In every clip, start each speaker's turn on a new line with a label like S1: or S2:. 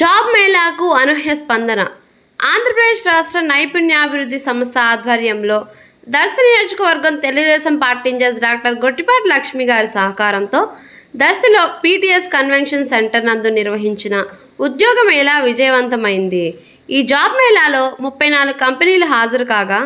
S1: Job మేళాకు అనూహ్య స్పందన. ఆంధ్రప్రదేశ్ రాష్ట్ర నైపుణ్యాభివృద్ధి సంస్థ ఆధ్వర్యంలో దర్శ నియోజకవర్గం Telugu Desam party in-charge doctor Gottipati Lakshmi గారి సహకారంతో దర్శిలో పీటీఎస్ కన్వెన్షన్ సెంటర్ నందు నిర్వహించిన ఉద్యోగ మేళా విజయవంతమైంది? ఈ జాబ్ మేళాలో ముప్పై నాలుగు కంపెనీలు హాజరు కాగా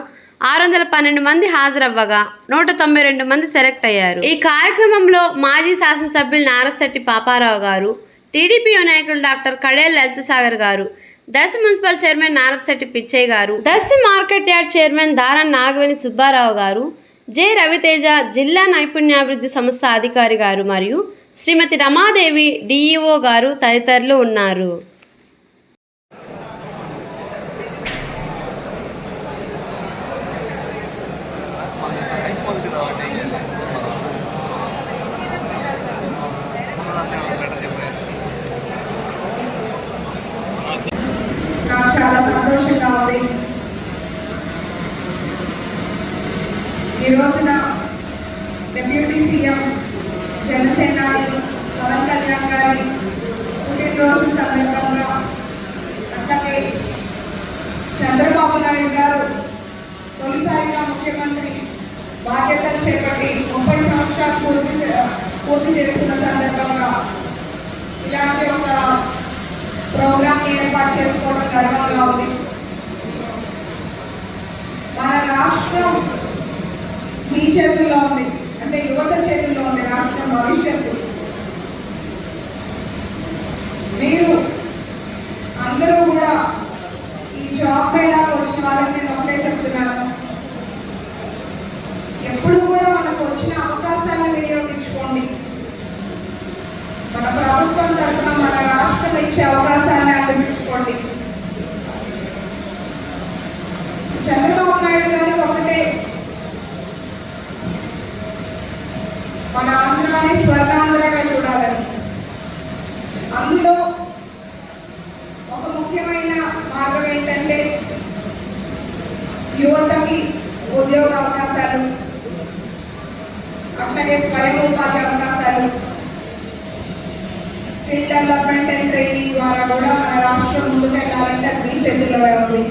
S1: ఆరు వందల పన్నెండు మంది హాజరవ్వగా నూట తొంభై రెండు మంది సెలెక్ట్ అయ్యారు. ఈ కార్యక్రమంలో మాజీ శాసనసభ్యులు నారపశెట్టి పాపారావు గారు టీడీపీ నాయకులు డాక్టర్ కడేల్ లలిత సాగర్ గారు దర్శి మున్సిపల్ చైర్మన్ నారపశెట్టి పిచ్చయ్య గారు దర్శి మార్కెట్ యార్డ్ చైర్మన్ దారన్ నాగవేణి సుబ్బారావు గారు జె రవితేజ జిల్లా నైపుణ్యాభివృద్ధి సంస్థ అధికారి గారు మరియు శ్రీమతి రమాదేవి డిఈఓ గారు తదితరులు ఉన్నారు.
S2: ఈ రోజున డిప్యూటీ సీఎం జనసేనాని పవన్ కళ్యాణ్ గారి పుట్టినరోజు సందర్భంగా అట్లాగే చంద్రబాబు నాయుడు గారు తొలిసారిగా ముఖ్యమంత్రి బాధ్యతలు చేపట్టి ముప్పై సంవత్సరాలు పూర్తి చే- పూర్తి చేస్తున్న సందర్భంగా ఇలాంటి ఒక ప్రోగ్రాం ఏర్పాటు చేసుకోవడం గర్వంగా ఉంది మన రాష్ట్రం మీ చేతుల్లో ఉంది. అంటే యువత చేతుల్లో ఉంది రాష్ట్రం భవిష్యత్తు. మీరు అందరూ కూడా ఈ జాబ్ పైన వచ్చిన వాళ్ళకి నేను ఒకటే చెప్తున్నాను ఎప్పుడు కూడా మనకు వచ్చిన అవకాశాలను వినియోగించుకోండి మన ప్రభుత్వం తరఫున మన రాష్ట్రం ఇచ్చే అవకాశాలను అందిపించుకోండి చంద్రబాబు నాయుడు గారు ఒకటే మన ఆంధ్రాని స్వర్ణాంధ్రగా చూడాలని. అందులో ఒక ముఖ్యమైన మార్గం ఏంటంటే యువతకి ఉద్యోగ అవకాశాలు అట్లాగే స్వయం ఉపాధి అవకాశాలు. స్కిల్ డెవలప్మెంట్ అండ్ ట్రైనింగ్ ద్వారా కూడా మన రాష్ట్రం ముందుకెళ్ళాలంటే అది మీ చేతుల్లో ఉంది.